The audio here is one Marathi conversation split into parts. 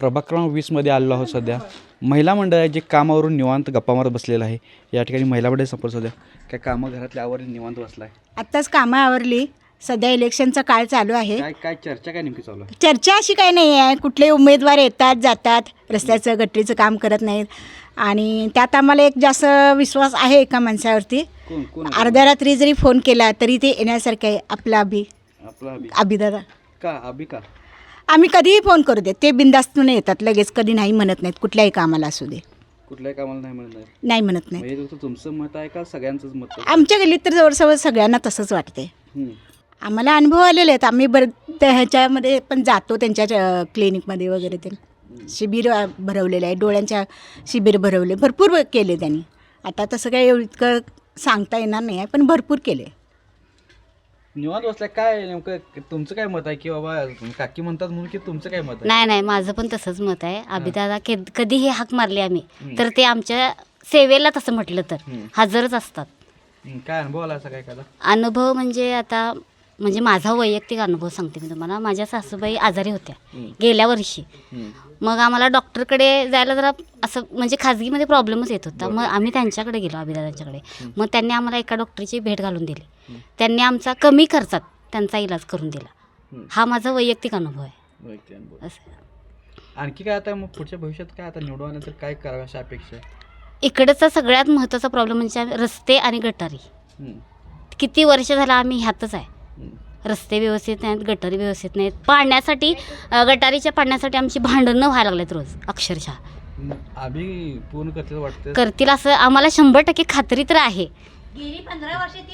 प्रभाग क्रमांक वीसमध्ये आलेलो आहोत सध्या. महिला मंडळ आहे जे कामावरून निवांत गप्पा मारत बसलेलं आहे या ठिकाणी महिला मंडळ संपर्क सध्या. काय कामं घरातल्या आवरली निवांत बसला आहे आत्ताच कामं आवरली. सध्या इलेक्शनचा काळ चालू आहे. काय काय चर्चा काय नेमकी चालू आहे? चर्चा अशी काही नाही आहे. कुठले उमेदवार येतात जातात रस्त्याचं गटरीचं काम करत नाहीत. आणि त्यात आम्हाला एक जास्त विश्वास आहे एका माणसावरती. कोण कोण अर्ध्या रात्री जरी फोन केला तरी ते येण्यासारखं आहे. आपला अभि आपला अभि अभिदादा. का अभि का आम्ही कधीही फोन करू दे ते बिंदास्तून येतात. लगेच कधी नाही म्हणत नाहीत. कुठल्याही कामाला असू दे. कुठल्याही कामाला नाही म्हणत नाही नाही म्हणत नाही म्हणजे तुमचं मत आहे का सगळ्यांचंच मत आहे? आमच्या गल्लीत तर जवळजवळ सगळ्यांना तसंच वाटते हम्म. आम्हाला अनुभव आलेले आहेत. आम्ही बर त्या ह्याच्यामध्ये पण जातो त्यांच्या क्लिनिकमध्ये वगैरे ते. शिबिर अ, भरवलेलं आहे. डोळ्यांच्या शिबिर भरवले. भरपूर केले त्यांनी. आता तसं काही एवढं इतकं सांगता येणार नाही आहे पण भरपूर केले. निवांत बसलाय काय नेमकं? तुमचं काय मत आहे की बाबा काकी म्हणतात म्हणून की तुमचं काय मत आहे? नाही नाही माझं पण तसंच मत आहे. अभिदादा के कधीही हाक मारली आम्ही तर ते आमच्या सेवेला तसं म्हटलं तर. हजरच असतात. काय अनुभव आला असा काय एखादा? अनुभव म्हणजे आता म्हणजे माझा वैयक्तिक अनुभव सांगते मी तुम्हाला. माझ्या सासूबाई आजारी होत्या. गेल्या वर्षी. मग आम्हाला डॉक्टरकडे जायला जरा असं म्हणजे खाजगीमध्ये प्रॉब्लेमच येत होता. मग आम्ही त्यांच्याकडे गेलो अभिदादांच्याकडे. मग त्यांनी आम्हाला एका डॉक्टरची भेट घालून दिली. त्यांनी आमचा कमी खर्चात त्यांचा इलाज करून दिला. हा माझा वैयक्तिक अनुभव आहे. असं आणखी काय आता मग पुढच्या भविष्यात काय आता आल्यानंतर काय करावं अशा अपेक्षा इकडचा सगळ्यात महत्त्वाचा प्रॉब्लेम म्हणजे रस्ते आणि गटारी. किती वर्ष झालं आम्ही ह्यातच आहे. रस्ते व्यवस्थित नाहीत गटारी व्यवस्थित नाहीत. पाण्यासाठी अ, गटारीच्या पाण्यासाठी आमची भांडणं व्हायला लागलेत रोज अक्षरशः. आम्ही पूर्ण करतील वाटतं? करतील असं आम्हाला शंभर टक्के खात्री तर आहे.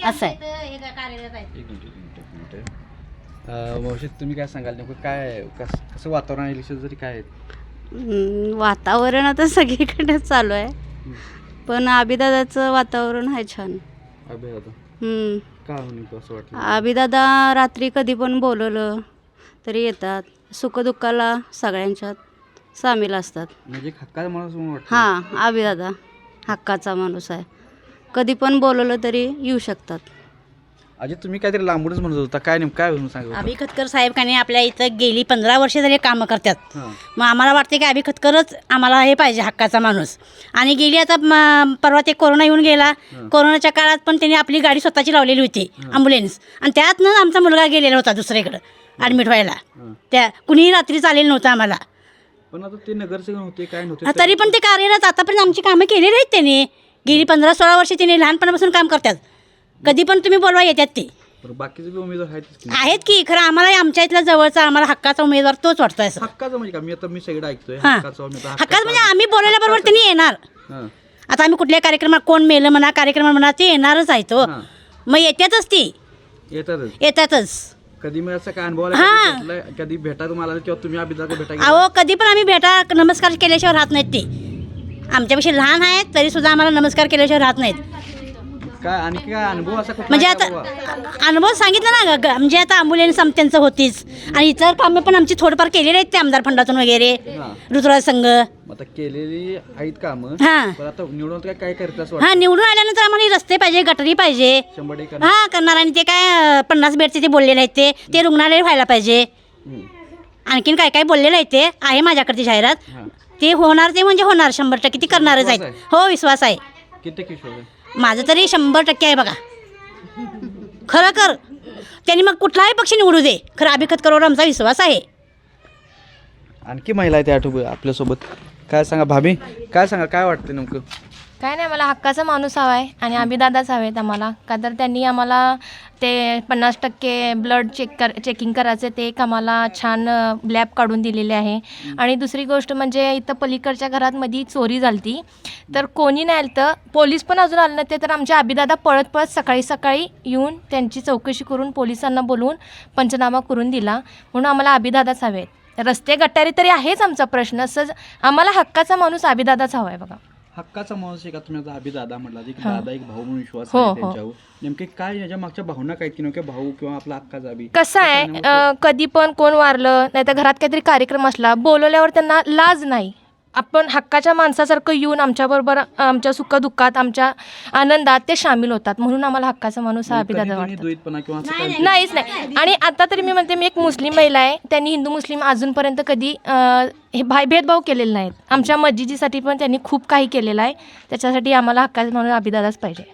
असं आहे. एक मिनिट एक मिनिट एक मिनिट. अं, मावशी तुम्ही काय सांगाल नेमकं? काय कसं कसं वातावरण आहे इलेक्शन जरी काय आहे? हम्म, वातावरण आता सगळीकडे चालू आहे. पण आबिदादाचं वातावरण आहे छान. हम्म, का नेमकं असं वाटलं आबिदादा रात्री कधी पण बोलवलं तरी येतात. सुखदुःखाला सगळ्यांच्यात सामील असतात. म्हणजे हक्का माणूस म्हणून वाटतं. हां आबिदादा हक्काचा माणूस आहे. कधी पण बोलवलं तरी येऊ शकतात. अजय तुम्ही काहीतरी लांबूनच म्हणत होता. काय नेमकं काय म्हणून होता? अभि खतकर साहेबांनी आपल्या इथं गेली पंधरा वर्षे झाली कामं करतात. हां. मग आम्हाला वाटते की अभि खतकरच आम्हाला हे पाहिजे हक्काचा माणूस. आणि गेली आता म, परवा ते कोरोना येऊन गेला. कोरोनाच्या काळात पण त्यांनी आपली गाडी स्वतःची लावलेली होती ॲम्ब्युलन्स आणि त्यातनं आमचा मुलगा गेलेला होता दुसरीकडं ॲडमिट व्हायला. त्या कुणीही रात्री चालेल नव्हतं आम्हाला. पण आता ते नगरसेवक होते काय नव्हते तरी पण ते कार्यरत आतापर्यंत आमची कामं केलेली आहेत त्यांनी. गेली पंधरा सोळा वर्षे त्यांनी लहानपणापासून काम करतात. कधी पण तुम्ही बोलवा येतात ते. बरं, बाकीचे बी उमेदवार आहेत की? आहेत की खरं आम्हाला आमच्या इथला जवळचा आम्हाला हक्काचा उमेदवार तोच वाटतोय हक्काचं म्हणजे का मी आता मी सगळं ऐकतोय. हां. हक्काचा उमेदवार, हक्काच म्हणजे आम्ही बोलवल्याबरोबर त्यांनी येणार. हां. आता आम्ही कुठल्या कार्यक्रमात कोण मेलं म्हणा कार्यक्रम म्हणा ते येणारच आहे तो. हां. मग येतातच ती. येतातच. येतातच. कधी मी असं काय अनुभव हां. कधी भेटा तुम्हाला आला किंवा तुम्ही अभिदाला भेटा गेला? अहो कधी पण आम्ही भेटा नमस्कार केल्याशिवाय राहत नाहीत ते. आमच्यापेक्षा लहान आहेत तरी सुद्धा आम्हाला नमस्कार केल्याशिवाय राहत नाहीत. काय आणखी काय अनुभव असा कुठला म्हणजे आहे आता बाबा? अनुभव सांगितलं ना ग- ग- म्हणजे आता अम्ब्युलन्स त्यांचं होतीच. आणि इतर कामे पण आमची थोडंफार केलेली आहेत ते आमदार फंडातून वगैरे हां. ऋतुराज संघ. मग आता केलेली आहेत कामं हां. पण आता निवडून काय काय करत असं वाटतं? हां निवडून आल्यानंतर आम्हाला हे रस्ते पाहिजे गटरी पाहिजे. शंभर टक्के हा करणार आणि ते काय अं, पन्नास बेडचे ते बोललेले आहेत ते. ते रुग्णालय व्हायला पाहिजे. हम्म. आणखीन काय काय बोललेलं आहे ते आहे माझ्याकडची जाहिरात. हां. ते होणार ते म्हणजे होणार शंभर टक्के ती करणारच विश्वास आहेत हो विश्वास आहे. किती टक्के विश्वास आहे? माझं तरी शंभर टक्के आहे बघा. खरं कर. त्यांनी मग कुठलाही पक्ष निवडू दे. खरं अभिखत करोवर आमचा विश्वास आहे. आणखी महिला आहे त्या आठवू आपल्यासोबत. काय सांगा भाभी? काय सांगा? काय वाटतं नेमकं? काय नाही मला हक्काचा माणूस हवा आहे आणि अभिदादाच हवेत आम्हाला. का तर त्यांनी आम्हाला ते पन्नास टक्के ब्लड चेक कर चेकिंग करायचं ते एक आम्हाला छान लॅब काढून दिलेले आहे. आणि दुसरी गोष्ट म्हणजे इथं पलीकडच्या घरात मध्ये चोरी झाली तर कोणी नाही आलं तर पोलीस पण अजून आले नव्हते तर आमचे अभिदादा पळत पळत सकाळी सकाळी येऊन त्यांची चौकशी करून पोलिसांना बोलवून पंचनामा करून दिला. म्हणून आम्हाला अभिदादाच हवेत. रस्ते गटारी तरी आहेच आमचा प्रश्न. असं आम्हाला हक्काचा माणूस अभिदादाच हवा आहे बघा. हक्काचा माणूस आहे का? तुम्ही आता अभि दादा म्हटला एक दादा एक भाऊ म्हणून विश्वास हो, आहे हो. त्यांच्यावर. नेमके काय याच्या मागच्या भावना काय की नेमके भाऊ किंवा आपला हक्काचा अभि कसं आहे अं, कधी पण कोण वारलं नाही तर घरात काहीतरी कार्यक्रम असला बोलवल्यावर त्यांना लाज नाही. आपण हक्काच्या माणसासारखं येऊन आमच्याबरोबर आमच्या सुखदुःखात आमच्या आनंदात ते सामील होतात. म्हणून आम्हाला हक्काचा माणूस हा अभिदादा वाटतो. नाहीच नाही. आणि आता तरी मी म्हणते मी एक मुस्लिम महिला आहे. त्यांनी हिंदू मुस्लिम अजूनपर्यंत कधी हे भाई भेदभाव केलेले नाहीत. आमच्या मस्जिदीसाठी पण त्यांनी खूप काही केलेलं आहे. त्याच्यासाठी आम्हाला हक्काचा म्हणून अभिदादाच पाहिजे.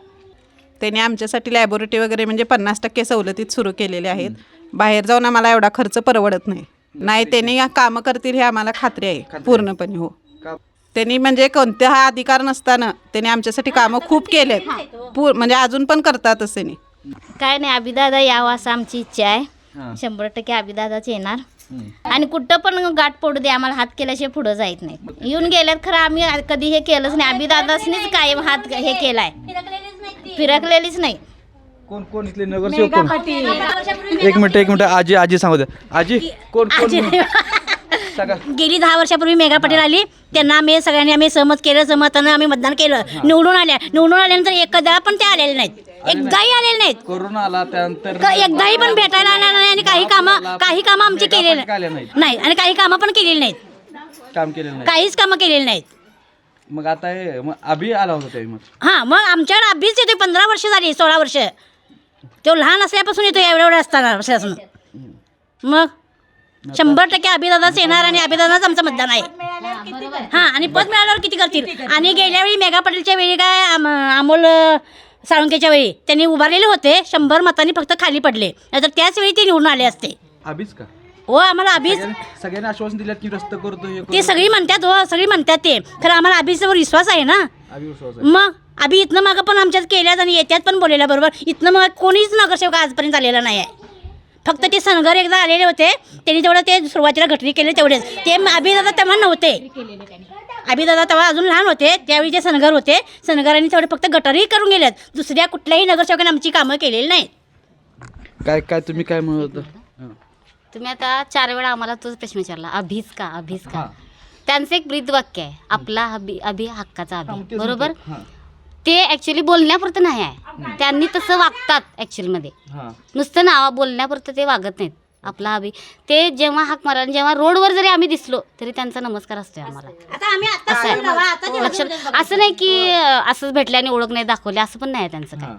त्यांनी आमच्यासाठी लॅबोरेटरी वगैरे म्हणजे पन्नास टक्के सवलतीत सुरू केलेले आहेत. बाहेर जाऊन आम्हाला एवढा खर्च परवडत नाही. नाही त्यांनी कामं करतील हे आम्हाला खात्री आहे. पूर्णपणे हो. त्यांनी म्हणजे कोणत्या अधिकार नसताना त्यांनी आमच्यासाठी कामं खूप केलेत. पूर म्हणजे अजून पण करतातच त्यांनी काय नाही अभिदादा यावं असं आमची इच्छा हां. आहे शंभर टक्के अभिदादाच येणार. आणि कुठं पण गाठ पडू दे आम्हाला हात केल्याशिवाय पुढं जायत नाही. येऊन गेल्यात खरं आम्ही कधी हे केलंच नाही. अभिदादासनीच कायम हात हे केलाय. फिरकलेलीच नाही कोण कोण इथले नगरसेवक कोण? एक मिनिट एक मिनिट. आजी आजी सांगू द्या आजी कोण कोण? गेली दहा वर्षापूर्वी मेघा पटेल आली. त्यांना आम्ही सगळ्यांनी आम्ही सहमत केलं सहमतानं आम्ही मतदान केलं. निवडून आल्या. निवडून आल्यानंतर एकदा पण ते आलेले नाहीत. एकदाही आलेले नाहीत. कोरोना आला त्यानंतर क- एकदाही पण भेटायला आल्या नाही आणि काही कामं काही कामं आमची केलेली आल्या नाहीत. नाही. आणि काही कामं पण केलेली नाहीत. काम केलेलं नाही काहीच कामं केलेली नाहीत. मग आता हे मग अभि आला होता त्यावेळी मग. हां मग आमच्याकडे अभ्यास येतोय. पंधरा वर्ष झाली सोळा वर्ष. तो लहान असल्यापासून येतो एवढ्या एवढं असताना वर्षापासून. मग? शंभर टक्के अभिदादाच येणार आणि अभिदादाच आमचं मतदान आहे. हां आणि पद मिळाल्यावर किती करतील? आणि गेल्या वेळी मेघा पटेलच्या वेळी काय आम- अमोल अं, साळुंकेच्या वेळी त्यांनी उभारलेले होते शंभर मतांनी फक्त खाली पडले. नाहीतर त्याच वेळी ते निवडून आले असते. का? हो आम्हाला अभिज सगळ्यांनी सगळ्यांनी आश्वासन दिलं की रस्त करतो हे. ते सगळी म्हणतात हो सगळी म्हणतात ते. खरं आम्हाला अभिजवर विश्वास आहे ना? अभि विश्वास आहे. मग अभि इथनं मागं पण आमच्यात केल्यात आणि येत्यात पण बोललेल्या बरोबर? इथनं मग कोणीच नगरसेवक आजपर्यंत आलेला नाही आहे फक्त ते सनगर एकदा आलेले होते त्यांनी तेवढं ते सुरुवातीला घटली केले तेवढेच. ते अभिदादा तेव्हा नव्हते. अभिदादा तेव्हा अजून लहान होते त्यावेळी ते सनगर होते सनगरांनी तेवढे फक्त गटरही करून गेलेत. दुसऱ्या कुठल्याही नगरसेवकाने आमची कामं केलेली नाहीत. काय काय तुम्ही काय म्हणत होता? हां. तुम्ही आता चार वेळा आम्हाला तोच प्रश्न विचारला अभिज का अभिज का? हां. त्यांचं एक ब्रीद वाक्य आहे आपला अभि अभि. हक्काचा अभि बरोबर. ते ॲक्च्युली बोलण्यापुरतं नाही आहे. त्यांनी तसं वागतात ॲक्च्युअलमध्ये हां. नुसतं नावा बोलण्यापुरतं ते वागत नाहीत. आपला अभि ते जेव्हा हाक मारा जेव्हा रोडवर जरी आम्ही दिसलो तरी त्यांचा नमस्कार असतोय आम्हाला. आता आम्ही असं आहे. लक्षात असं नाही की अं, असंच भेटले आणि ओळख नाही दाखवली असं पण नाही आहे त्यांचं काय. हां.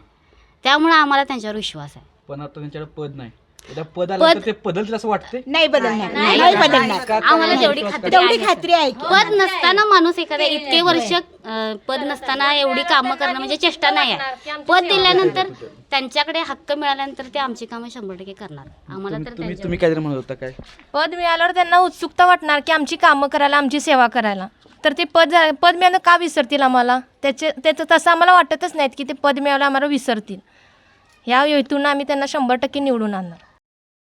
त्यामुळे आम्हाला त्यांच्यावर विश्वास आहे. पण आता त्यांच्याकडे पद नाही. उद्या पद आलं तर ते बदलतील असं नाही बदलणार नाही बदलणार आम्हाला तेवढी खात्री तेवढी आहे. खात्री आहे की. पद नसताना माणूस एखाद्या इतके वर्ष अं, पद नसताना एवढी कामं करणं म्हणजे चेष्टा नाही आहे. पद दिल्यानंतर त्यांच्याकडे हक्क मिळाल्यानंतर ते आमची कामं शंभर टक्के करणार. आम्हाला तर तुम्ही त्यांच्या- तुम्ही काय म्हणत होता काय? पद मिळाल्यावर त्यांना उत्सुकता वाटणार की आमची कामं करायला आमची सेवा करायला. तर ते पद झा- पद मिळालं का विसरतील आम्हाला? त्याचे त्याचं तसं आम्हाला वाटतच नाहीत की ते पद मिळालं आम्हाला विसरतील. ह्या हेतून आम्ही त्यांना शंभर टक्के निवडून आणणार.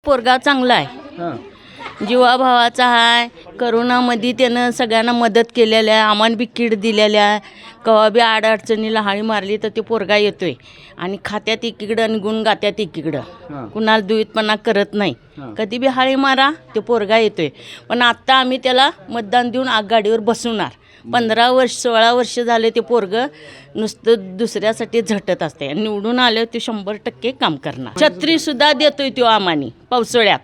पोरगा चांगला आहे. हां. जीवाभावाचा आहे करोनामध्ये त्यानं सगळ्यांना मदत केलेल्या आहे. आम्हाला बी किट दिलेल्या आहे. कवा बी अडचणीला हाळी मारली तर ते पोरगा येतोय. आणि खात्यात एकीकडं आणि गुण गात्यात. एकीकडं कुणाला दुईतपणा करत नाही. कधी बी हाळी मारा ते पोरगा येतोय. पण आत्ता आम्ही त्याला मतदान देऊन आगगाडीवर बसवणार. पंधरा वर्ष सोळा वर्ष झाले ते पोरगं नुसतं दुसऱ्यासाठी झटत असते. निवडून आले ते शंभर टक्के काम करणार. छत्रीसुद्धा देतोय तो आम्हानी पावसाळ्यात.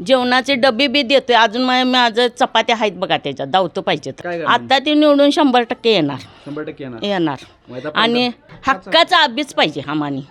जेवणाचे डबे बी देतोय. अजून माझं चपात्या आहेत बघा त्याच्यात दावतो पाहिजे तर? आता ते निवडून शंभर टक्के येणार. शंभर टक्के येणार. आणि हक्काचा अभ्यास पाहिजे आम्हानी